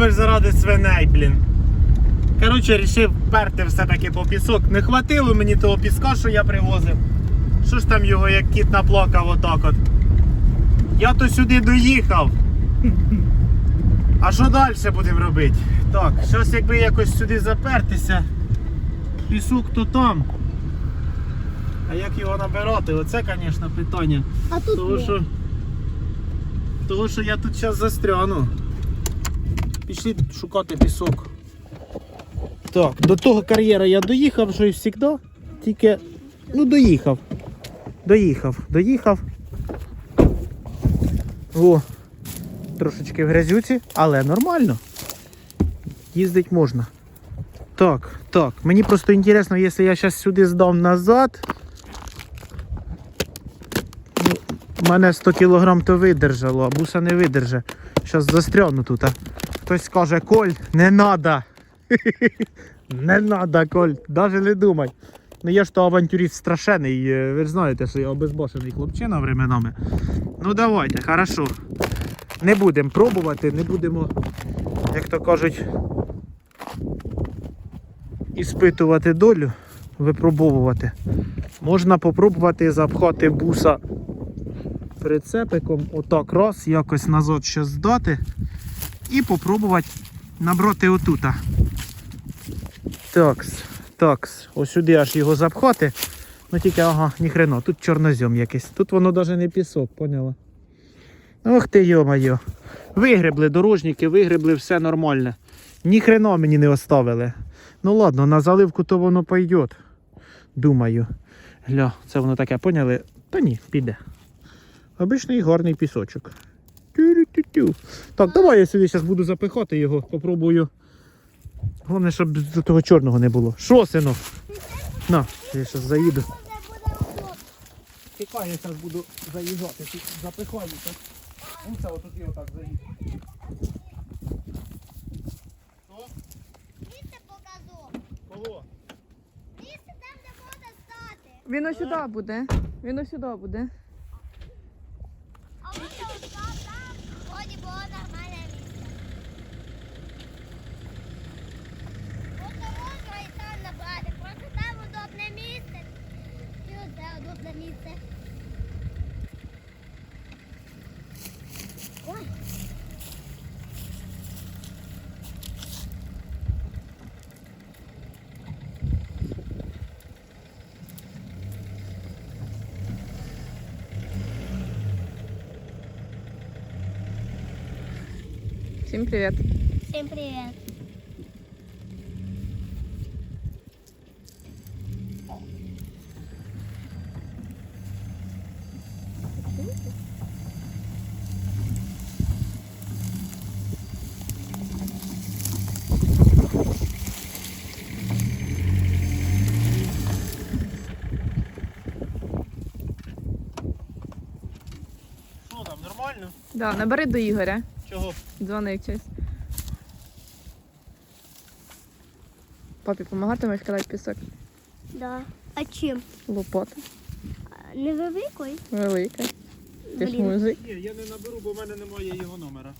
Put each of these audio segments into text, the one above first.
робиш заради свиней, блін. Коротше, рішив перти все-таки по пісок. Не хватило мені того піска, що я привозив. Що ж там його, як кіт наплакав отак от. Я то сюди доїхав. А що далі будемо робити? Так, зараз якби якось сюди запертися. Пісок то там. А як його набирати? Оце, звісно, питання. А тут Того, що, того, що я тут зараз застряну. Пішли шукати пісок. Так, до того кар'єра я доїхав, що і завжди. Тільки, ну, доїхав. Доїхав, доїхав. О, трошечки в грязюці, але нормально. Їздить можна. Так, так. Мені просто інтересно, якщо я зараз сюди здам назад. Ну, мене 100 кг то видержало, а буса не видерже. Зараз застряну тут. А. Хтось скаже, Коль, не надо. не надо, Коль, навіть не думай. Ну я ж то авантюрист страшений, е, ви ж знаєте, що я обезбашений хлопчина временами. Ну давайте, хорошо. Не будемо пробувати, не будемо, як то кажуть, іспитувати долю, випробовувати. Можна попробувати запхати буса прицепиком, отак раз, якось назад ще здати і попробувати набрати отута. Такс, такс. Ось сюди аж його запхати. Ну тільки ага, ніхрена, тут чорнозем якийсь. Тут воно навіть не пісок, поняла? Ох ти йо-моє. Вигребли дорожники, вигребли все нормально. Ніхрена мені не оставили. Ну ладно, на заливку то воно пойде. Думаю. Гля, це воно таке, поняли? Та ні, піде. Обичний гарний пісочок. Так, давай я сюди зараз буду запихати його, попробую. Головне, щоб до того чорного не було. Що, синок? На, я зараз заїду. Чекай, я зараз буду заїжджати. Запихаю. Так. Ну отут я отак заїду. Кого? Місце там, де можна стати. Він ось сюди буде. Він ось сюди буде. А ось ось там, там, вроді було нормальне місце. Просто можна і там набрати. Просто там удобне місце. І ось де удобне місце. Ой. Всім привіт. Всім привіт. Що там, нормально? Да, набери до Ігоря. Чого? Дзвонив щось. Папі, допомагатимеш кидати пісок. Да. А чим? Лопата. Невеликий? Велика. Ти ж Блін. мужик. Ні, я не наберу, бо в мене немає його номера.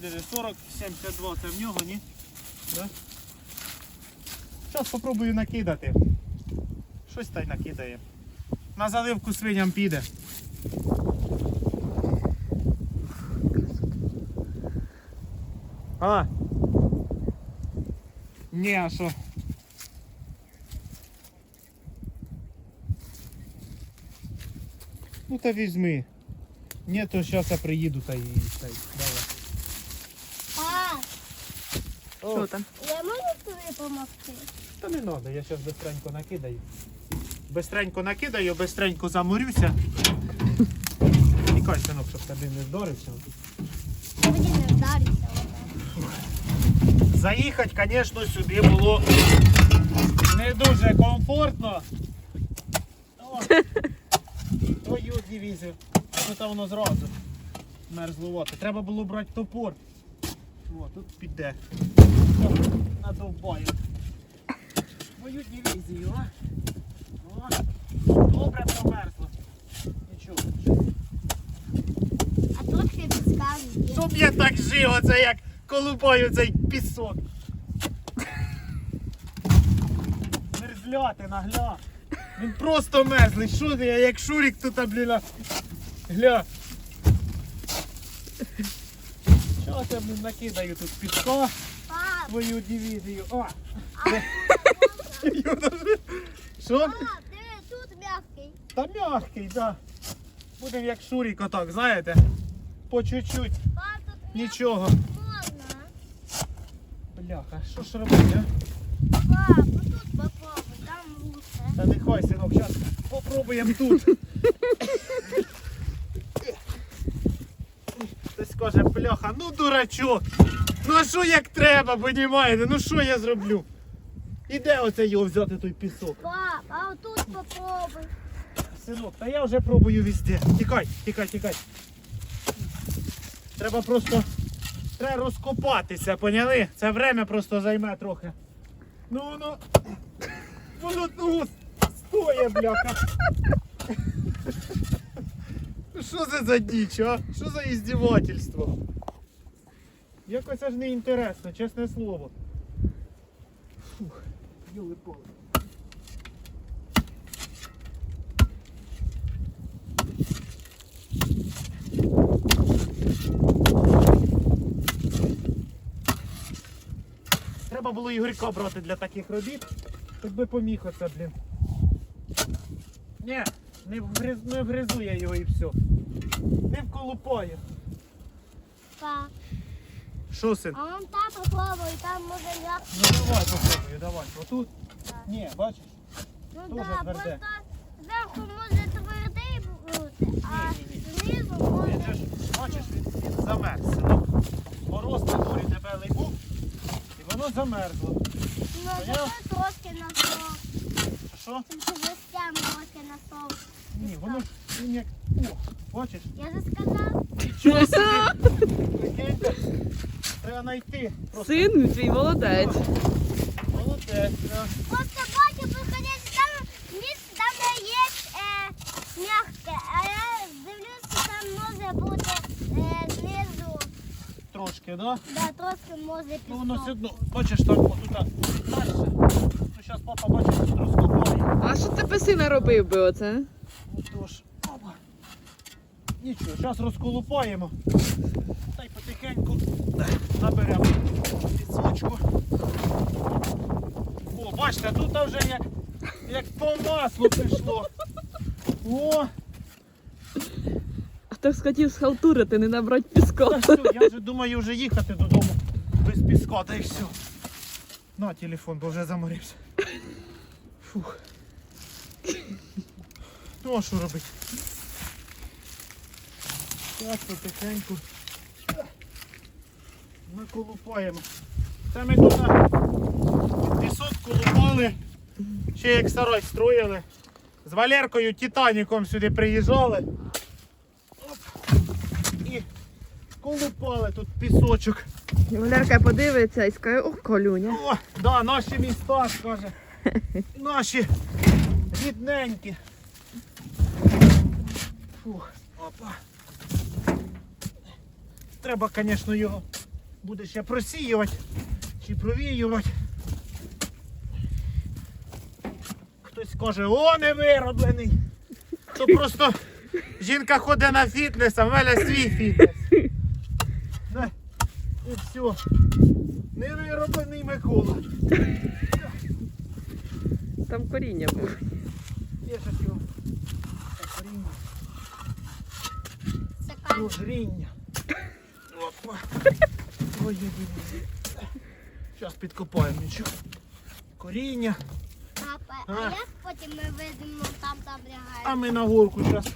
Де 40, 72 це в нього, ні? Да? Зараз спробую накидати. Щось та й накидає. На заливку свиням піде. А. Ні, а що? Ну та візьми. Ні, то зараз я приїду та й та давай. А, Що там? я можу тобі допомогти? Та не треба, я зараз бистренько накидаю. Бистренько накидаю, бистренько заморюся. Тікай, синок, щоб тобі не вдарився. Я мені не вдарився. Заїхати, звісно, сюди було не дуже комфортно. Твою дивізію. Ну там воно зразу мерзлувати. Треба було брати топор. О, тут піде. Надовбаю. Твою дивізію, а? О, добре промерзло. Нічого. А трохи піска є. Щоб я так жив, оце як колупаю цей пісок. Мерзлятина, гля. Він просто мерзлий. Що ти, я як шурік тут, блін, гля. Що я блін, накидаю тут піска свою дивізію. О! Що? тут м'який. Та м'який, да. Будемо як шурік отак, знаєте? По чуть-чуть. Нічого. Бляха, що ж робити, а? Пап, отут попробуй, там лучше. Та нехай, синок, зараз попробуємо тут. Хтось скаже, бляха, ну дурачок. Ну а що як треба, понімаєте? Ну що я зроблю? І де оце його взяти той пісок? Пап, а отут попробуй. Синок, та я вже пробую везде. Тікай, тікай, тікай. Треба просто треба розкопатися, поняли? Це время просто займе трохи. Ну воно. Воно ну, стоє, бляха. Ну, Що це за діч, а? Що за іздівательство? Якось аж не інтересно, чесне слово. Фух, йоли поле. Треба було Ігорька брати для таких робіт. Хоч би поміг оце, блін. Ні, не, вгриз, не вгризу я його і все. Не вколупаю. Пап, Що, син? а вон там попробуй, там може м'який. Ну давай попробую, давай. Отут? Так. Ні, бачиш? Ну Дуже так, тверде. просто зверху може твердий бути, а знизу може. ж, бачиш, він, він замерз. синок. Мороз на дворі дебелий був, воно замерзло. Ну, зато трошки насов. Що? Гостям на сок. Ні, воно ж він як. О, бачиш? Я же сказав. Нічого собі! Прикиньте, Треба знайти. Просто Син твій молодець. молодець. да. Просто бачу, приходять там місце, там де є е, м'яке, а я дивлюся, там може бути е, знизу. Трошки, да? Да, трошки може Ну воно все одно, бачиш так, отут далі. Ну зараз папа бачиш, тут розкопає. А що ти би сина робив би оце? Ну тож, опа. Нічого, зараз розколупаємо. Та й потихеньку наберемо пісочку. О, бачите, тут вже як, як по маслу пішло. О, Хтось хотів схалтурити, не набрати піску. я вже думаю вже їхати додому без піска, та й все. На телефон, бо вже заморився. Фух. Ну а що робити? Так, потихеньку. Наколупаємо. Це ми тут пісок колупали, ще як сарай строїли. З Валеркою Титаніком сюди приїжджали. Оп. І колупали тут пісочок. Валерка подивиться і скаже, ох, колюня. О, да, наші міста, скаже. Наші рідненькі. Фух, опа. Треба, звісно, його буде ще просіювати чи провіювати. Хтось скаже, о, не вироблений. То просто жінка ходить на фітнес, а в мене свій фітнес. І все. Невироблений Микола. Там коріння було. Є щось його. Так, коріння. Стакан. Пружріння. Опа. Ой, Зараз підкопаємо нічого. Коріння. Папа, А. а як потім ми вийдемо там там А ми на горку зараз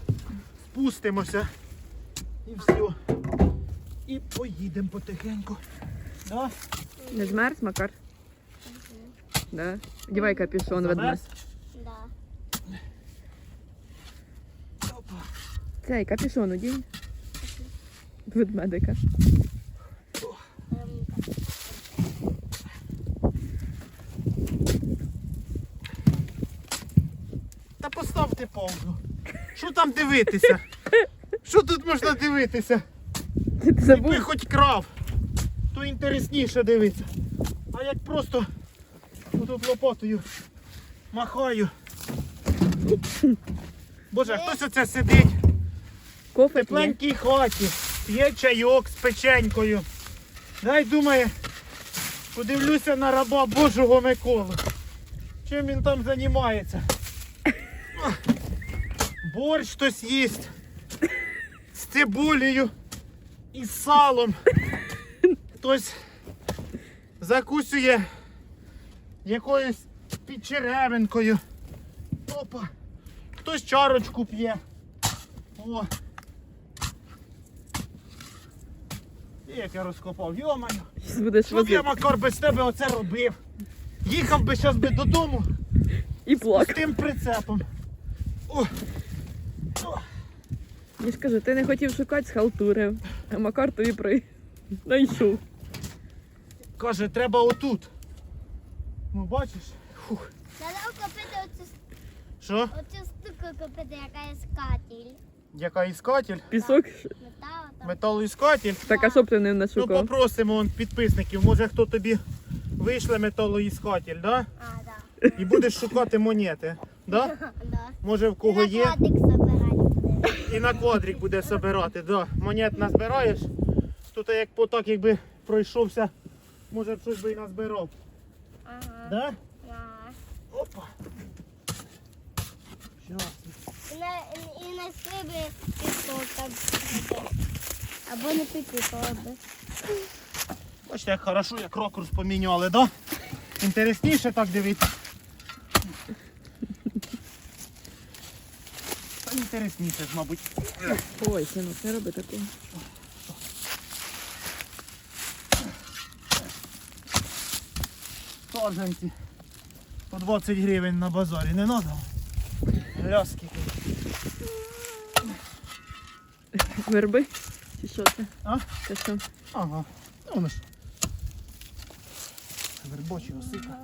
спустимося. І все. І поїдемо потихеньку. Да? Не змерз, Макар? Да. Дівай капюшон ведмедь. Замерз? Да. Опа. Цей капюшон одінь. Ведмедика. Та поставте паузу. Що там дивитися? Що тут можна дивитися? Ти Якби хоч крав, то інтересніше дивиться. А як просто тут лопатою махаю. Боже, хтось оце сидить в тепленькій хаті, п'є чайок з печенькою. Дай думає, подивлюся на раба Божого Миколу. Чим він там займається? Борщ хтось їсть з цибулею і з салом. Хтось закусує якоюсь підчеревинкою. Опа. Хтось чарочку п'є. О. І як я розкопав, йомаю. Щоб я. Макар без тебе оце робив. Їхав би зараз би додому І з тим прицепом. О. Я ж кажу, ти не хотів шукати з халтури, а Макар тобі при... знайшов. Каже, треба отут. Ну бачиш? Фух. Треба купити оцю, Що? оцю штуку купити, яка є скатіль. Яка іскатель? Пісок. Метал там. Металоіскатель. Так, а що б ти не Ну нашукав? попросимо он підписників, може хто тобі вийшле металоіскатель, да? А, да. І будеш шукати монети. Да? да. Може в кого є. Накладик собирати. І на квадрик буде собирати. Да. Монет назбираєш. Тут як по так якби пройшовся, може б щось би і назбирав. Ага. Да? Да. Опа. Щас. І на, і на себе пісок. Або не підписала би. Бачите, як хорошо, як ракурс поміняли, да? Інтересніше так дивитися. Інтересніше ж, мабуть. Ой, синок, не роби такого. Саджанці. По 20 гривень на базарі не надо. Гля скільки. Верби? Чи що це? А? Це що? Ага. Ну воно ж. Вербочі осика.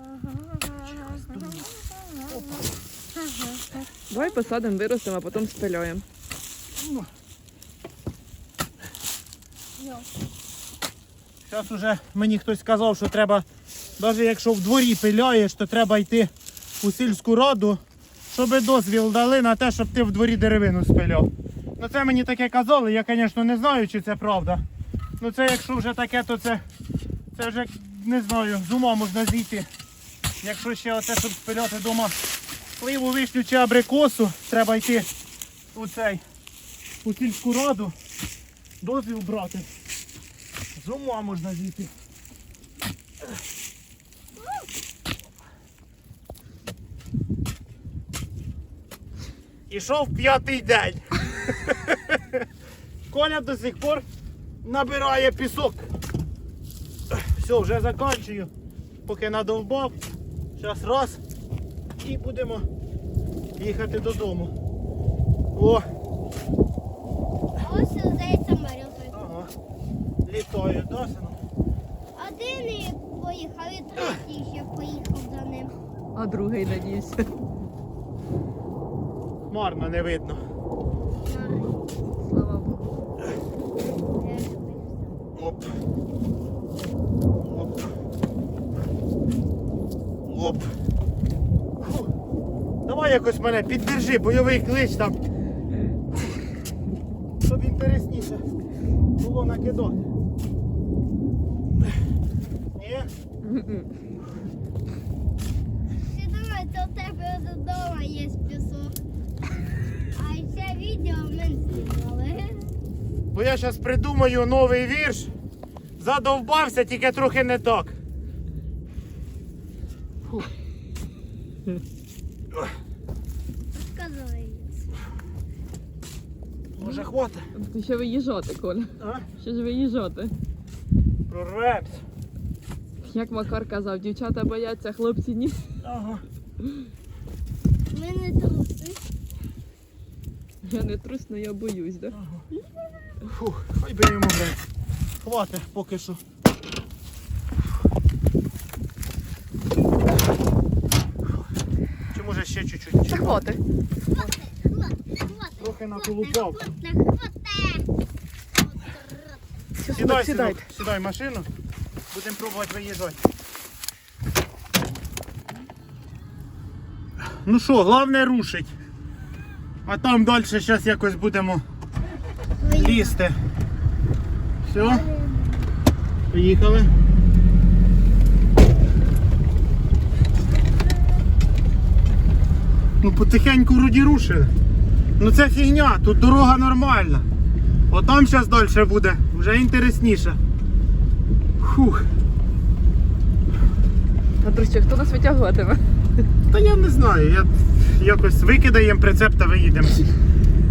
Давай посадимо, виростемо, а потім спиляємо. Зараз уже мені хтось сказав, що треба, навіть якщо в дворі пиляєш, то треба йти у сільську раду, щоб дозвіл дали на те, щоб ти в дворі деревину спиляв. Ну це мені таке казали, я, звісно, не знаю, чи це правда. Ну це якщо вже таке, то це, це вже не знаю, з ума можна зійти. Якщо ще оце, щоб спиляти вдома сливу, вишню чи абрикосу, треба йти у цей у сільську раду дозвіл брати. З ума можна зійти. Ішов п'ятий день. Коля до сих пор набирає пісок. Все, вже закінчую. Поки надовбав. Зараз раз. І будемо їхати додому. О! Ось здається Маріуполь. Ага. Літаю, да. Один і поїхав, і третій ще поїхав за ним. А другий, надіюся. Марно не видно. Слава Богу. Оп. Оп. Оп. Давай якось мене піддержи, бойовий клич там. Щоб інтересніше було накидати. Ні? Всі думають, що у тебе додому є пісок. А ще відео ми знімали. Бо я зараз придумаю новий вірш. Задовбався, тільки трохи не так. Фух. Може хватить? Ти ще виїжджати, Коля. А? Ще ж виїжджати. Прорвемся. Як Макар казав, дівчата бояться, хлопці ні. Ага. Ми не труси. Я не трус, але я боюсь, да? Фух, хай би йому блядь. Хватить поки що. Чи може ще чуть-чуть? Та хвати. Трохи наколупав. Сідай, сідай. сідай в машину. Будемо пробувати виїжджати. Ну що, головне рушить. А там далі зараз якось будемо лізти. Все, поїхали. Ну потихеньку вроді рушили. Ну це фігня, тут дорога нормальна. Отам зараз далі буде, вже інтересніше. Фух. Андрюшчик, хто нас витягуватиме? Та я не знаю, я якось викидаємо прицеп та виїдемо.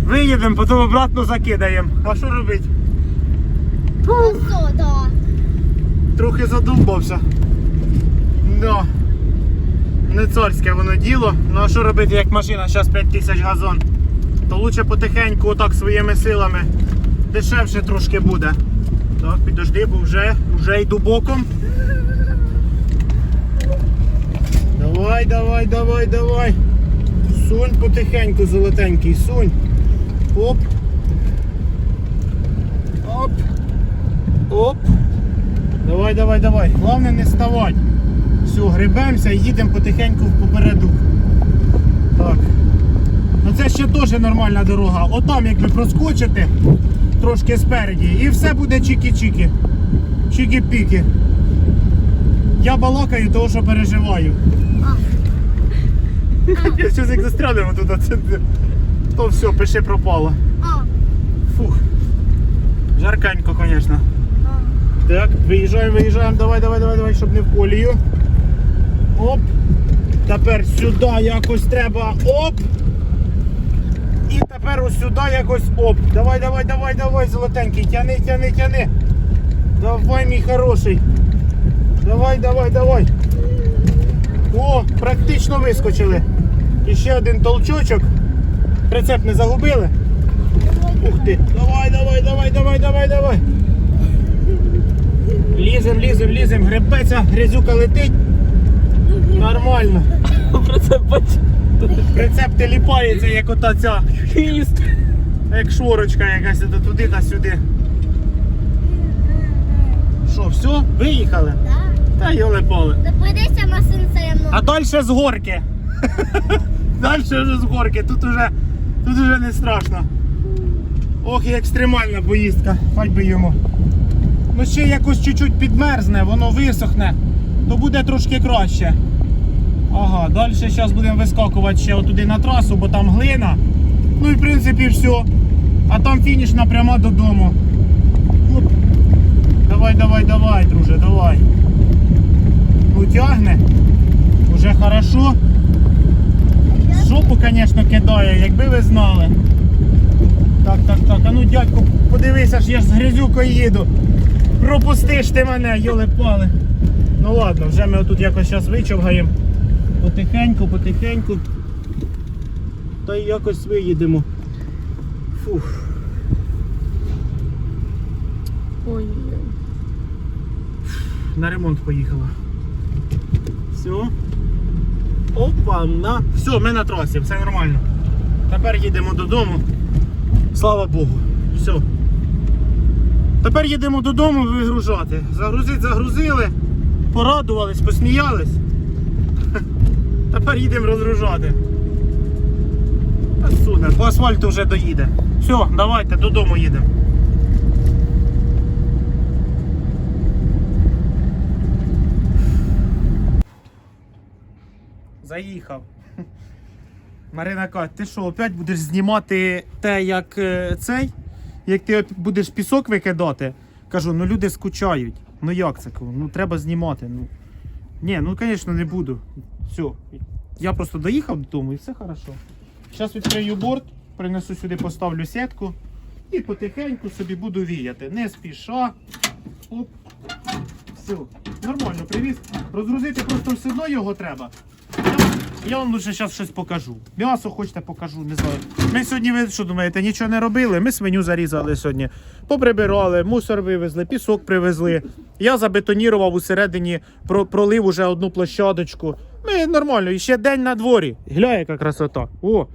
Виїдемо, потім обратно закидаємо. А що робити? Ось. Трохи задумався. Да. Не царське воно діло. Ну а що робити, як машина зараз 5 тисяч газон? То лучше потихеньку отак своїми силами. Дешевше трошки буде. Так, підожди, бо вже, вже йду боком. Давай, давай, давай, давай. Сунь потихеньку, золотенький, сунь. Оп. Оп. Оп. Давай, давай, давай. Головне не ставати. Все, грибемося і їдемо потихеньку попереду. Це ще теж нормальна дорога. Отам, як ви проскочите, трошки спереді, і все буде чікі-чікі. Чікі-піки. Я балакаю, того що переживаю. Я щось як застрянемо тут, а це. То все, пиши пропало. Фух. Жаркенько, звісно. Так, виїжджаємо, виїжджаємо, давай, давай, давай, давай, щоб не в колію. Оп. Тепер сюди якось треба. Оп. І тепер ось сюди якось оп. Давай, давай, давай, давай, золотенький. Тяни, тяни, тяни. Давай, мій хороший. Давай, давай, давай. О, практично вискочили. І ще один толчочок. Прицеп не загубили. Ух ти. Давай, давай, давай, давай, давай, давай. Лізем, лізем, лізем, гребеться, грязюка летить. Нормально. Про це бач. Прицеп теліпається, як ота ця, Хвіст. як шворочка якась туди та сюди. Що, все? Виїхали? Та йоли поле. Да прийдеться машин все А далі з горки. далі вже з горки. Тут уже, тут уже не страшно. Ох, і екстремальна поїздка. Хай би йому. Ну ще якось чуть-чуть підмерзне, воно висохне, то буде трошки краще. Ага, далі зараз будемо вискакувати ще отуди на трасу, бо там глина. Ну і в принципі все. А там фінішна пряма додому. Оп. Давай, давай, давай, друже, давай. Ну тягне. Уже хорошо. Жопу, звісно, кидає, якби ви знали. Так, так, так. А ну дядько, подивися ж я ж з грязюкою їду. Пропустиш ти мене, йоли пали. Ну ладно, вже ми отут якось зараз вичовгаємо. Потихеньку, потихеньку. Та й якось виїдемо. Фух. Ой. На ремонт поїхала. Все. Опа, на. Все, ми на трасі, все нормально. Тепер їдемо додому. Слава Богу. Все. Тепер їдемо додому вигружати. Загрузити загрузили, порадувались, посміялись. Тепер їдемо розгружати. Та суне, по асфальту вже доїде. Все, давайте додому їдемо. Заїхав. Марина каже, ти що, опять будеш знімати те, як е, цей? Як ти будеш пісок викидати? Кажу, ну люди скучають. Ну як це? Ну треба знімати. Ну. Ні, ну звісно, не буду. Все. Я просто доїхав додому і все хорошо. Зараз відкрию борт, принесу сюди, поставлю сітку і потихеньку собі буду віяти. Не спіша. Оп. Все. Нормально привіз. Розгрузити просто все одно його треба. Я, вам лише зараз щось покажу. М'ясо хочете покажу, не знаю. Ми сьогодні, ви що думаєте, нічого не робили. Ми свиню зарізали сьогодні. Поприбирали, мусор вивезли, пісок привезли. Я забетонірував усередині, пролив уже одну площадочку. Ми нормально, і ще день на дворі. Гля, яка красота. О!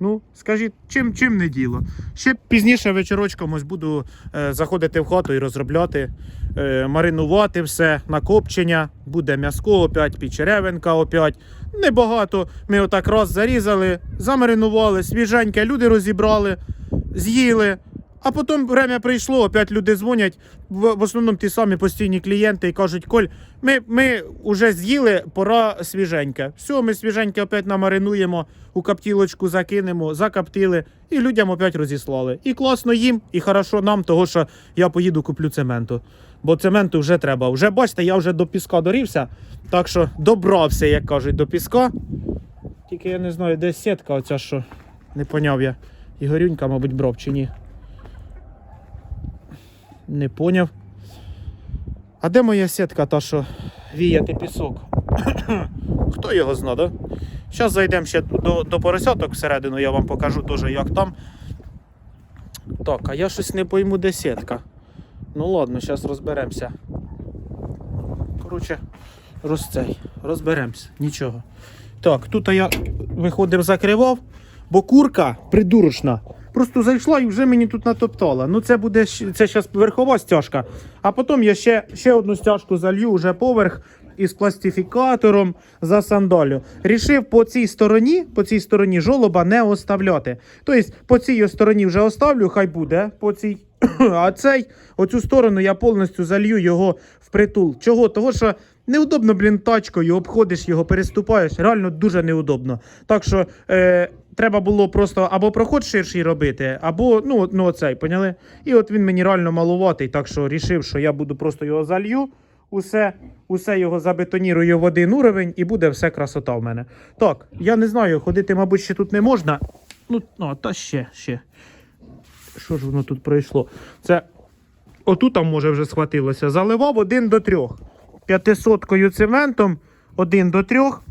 Ну, скажіть, чим, чим не діло? Ще пізніше вечорочком ось буду е, заходити в хату і розробляти, е, маринувати все на копчення. Буде м'яско опять, печеревинка опять. Небагато. Ми отак раз зарізали, замаринували, свіженьке, люди розібрали, з'їли. А потім время прийшло, опять люди дзвонять. В, основному ті самі постійні клієнти і кажуть: Коль, ми, ми вже з'їли, пора свіженьке. Все, ми свіженьке опять намаринуємо, у каптілочку закинемо, закаптили і людям опять розіслали. І класно їм, і хорошо нам, того що я поїду куплю цементу. Бо цементу вже треба. Вже бачите, я вже до піска дорівся, так що добрався, як кажуть, до піска. Тільки я не знаю, де сітка оця, що не поняв я. Ігорюнька, мабуть, брав чи ні. Не поняв. А де моя сітка та, що віяти пісок? Хто його зна, да? Зараз зайдемо ще до, до поросяток всередину, я вам покажу теж, як там. Так, а я щось не пойму, де сітка. Ну ладно, зараз розберемося. Коротше, роз цей, розберемося, нічого. Так, тут я виходив, закривав, бо курка придурочна. Просто зайшла і вже мені тут натоптала. Ну це буде це зараз верхова стяжка. А потім я ще, ще одну стяжку залью вже поверх із пластифікатором за сандалю. Рішив по цій стороні, по цій стороні жолоба не оставляти. Тобто по цій стороні вже оставлю, хай буде по цій. А цей, оцю сторону я повністю залью його в притул. Чого? Того, що неудобно, блін, тачкою, обходиш його, переступаєш. Реально дуже неудобно. Так що е, треба було просто або проход ширший робити, або ну, ну оцей, поняли? І от він мені реально малуватий, так що рішив, що я буду просто його залью. Усе, усе його забетонірую в один уровень і буде все красота в мене. Так, я не знаю, ходити, мабуть, ще тут не можна. Ну, ну та ще, ще. Що ж воно тут пройшло? Це отут там може вже схватилося. Заливав один до трьох. П'ятисоткою цементом один до трьох.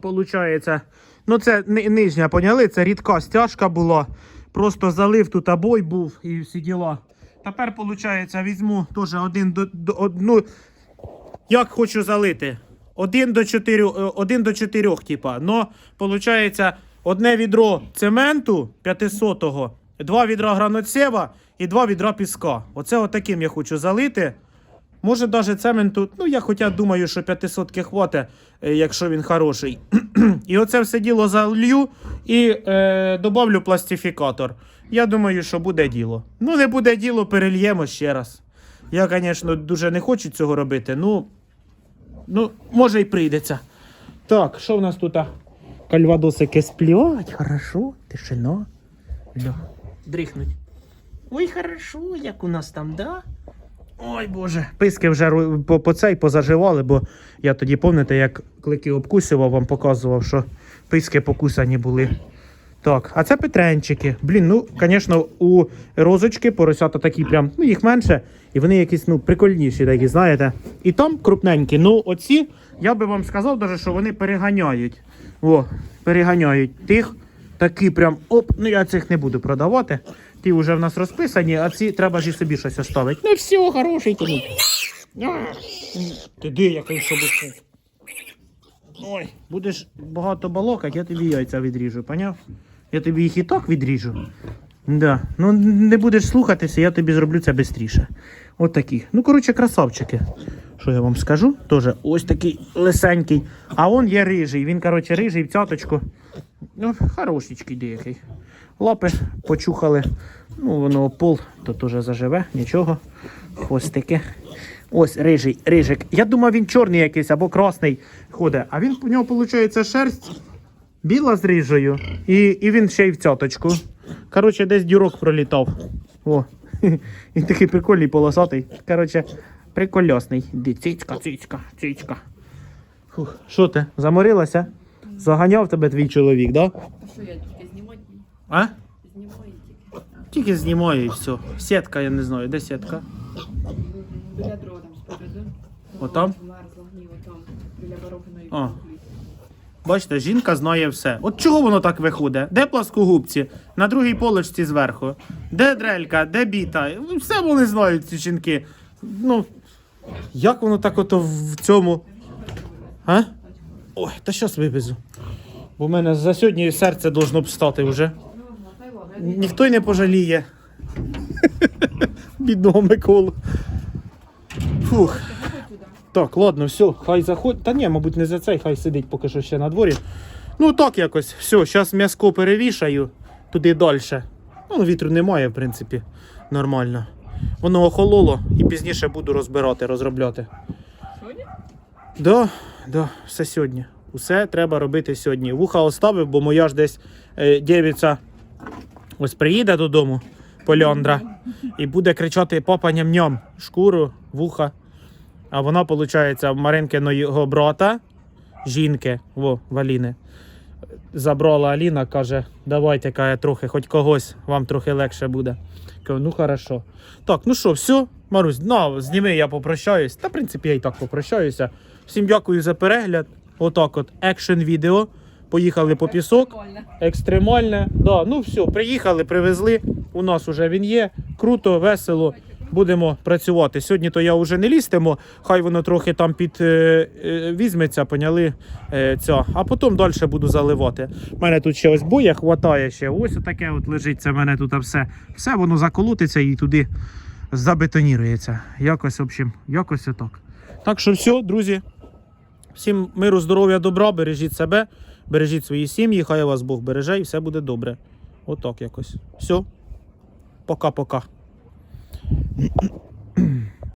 Получається. Ну, це нижня, поняли? Це рідка стяжка була. Просто залив тут обой був і всі діла. Тепер, виходить, візьму теж один до, до одну. Як хочу залити? Один до чотирьох, е, один до чотирьох, типа. Но, виходить, одне відро цементу 500-го, два відра граноцева і два відра піска. Оце отаким я хочу залити. Може, навіть цементу, ну я хоча думаю, що 500 хватить, е, якщо він хороший. і оце все діло залью і е, добавлю пластифікатор. Я думаю, що буде діло. Ну, не буде діло, перельємо ще раз. Я, звісно, дуже не хочу цього робити. Ну, ну може й прийдеться. Так, що в нас тут? Кальвадосики сплють, хорошо, тишина. Льо, дрихнуть. Ой, хорошо, як у нас там, да? Ой Боже. Писки вже по, по цей позаживали, бо я тоді, пам'ятаєте, як клики обкусував, вам показував, що писки покусані були. Так, а це петренчики. Блін, ну, звісно, у розочки поросята такі прям, ну їх менше, і вони якісь ну, прикольніші, такі, знаєте. І там крупненькі. Ну, оці, я би вам сказав, даже, що вони переганяють. О, переганяють тих. Такі прям, оп, ну я цих не буду продавати. Ті вже в нас розписані, а ці треба ж і собі щось оставити. Ну все, хороший тобі. Ти де який шобушний? Ой, будеш багато балокати, я тобі яйця відріжу, поняв? Я тобі їх і так відріжу. Да. Ну не будеш слухатися, я тобі зроблю це швидше. От такі. Ну, коротше, красавчики. Що я вам скажу? Тоже ось такий лисенький. А он є рижий. Він, коротше, рижий в цяточку. Ну, хорошечкий деякий. Лапи почухали. Ну, воно пол, то теж заживе, нічого. Хвостики. Ось рижий, рижик. Я думав, він чорний якийсь або красний ходить. А він у нього, виходить, шерсть біла з рижею. І, і він ще й в цяточку. Коротше, десь дюрок пролітав. О. Він такий прикольний, полосатий. Коротше, прикольосний. Цицька, цицька, цицька. Що ти, заморилася? Заганяв тебе твій чоловік, да? А я тільки тільки. Знімаю і все. Сітка, я не знаю, де сітка? Біля дрова там спереду. Отам? Біля А. кухлі. Бачите, жінка знає все. От чого воно так виходить? Де пласкогубці? На другій полочці зверху. Де дрелька, де біта? Все вони знають, ці жінки. Ну, як воно так ото в цьому. А? Ой, та щас вивезу. Бо в мене за сьогодні серце должно б стати вже. Ніхто й не пожаліє. Бідного Миколу. Фух. Так, ладно, все, хай заходь. Та ні, мабуть, не за цей, хай сидить поки що ще на дворі. Ну так якось. Все, зараз м'язко перевішаю туди далі. Ну, вітру немає, в принципі, нормально. Воно охололо і пізніше буду розбирати, розробляти. Сьогодні? Да, да, все сьогодні. Усе треба робити сьогодні. Вуха оставив, бо моя ж десь е, дівця ось приїде додому, Поляндра, і буде кричати папа ням-ням, шкуру, вуха. А вона, виходить, Маринкиного брата, жінки, во, Валіни, забрала Аліна, каже, давайте каже, трохи, хоч когось, вам трохи легше буде. Кажу, ну хорошо. Так, ну що, все, Марусь, на, зніми, я попрощаюсь. Та, в принципі, я і так попрощаюся. Всім дякую за перегляд. Отак от, екшн відео. Поїхали по пісок. Екстремальне. Да, ну все, приїхали, привезли. У нас уже він є. Круто, весело. Будемо працювати. Сьогодні то я вже не лістиму, хай воно трохи там під е, е, візьметься, поняли е, ця. А потім далі буду заливати. У мене тут ще ось боя хватає ще. Ось таке от лежить. Це в мене тут все. Все воно заколотиться і туди забетонірується. Якось, в общем, якось отак. Так що все, друзі. Всім миру, здоров'я, добра, бережіть себе, бережіть свої сім'ї, хай вас Бог береже і все буде добре. Отак якось. Все. Пока-пока.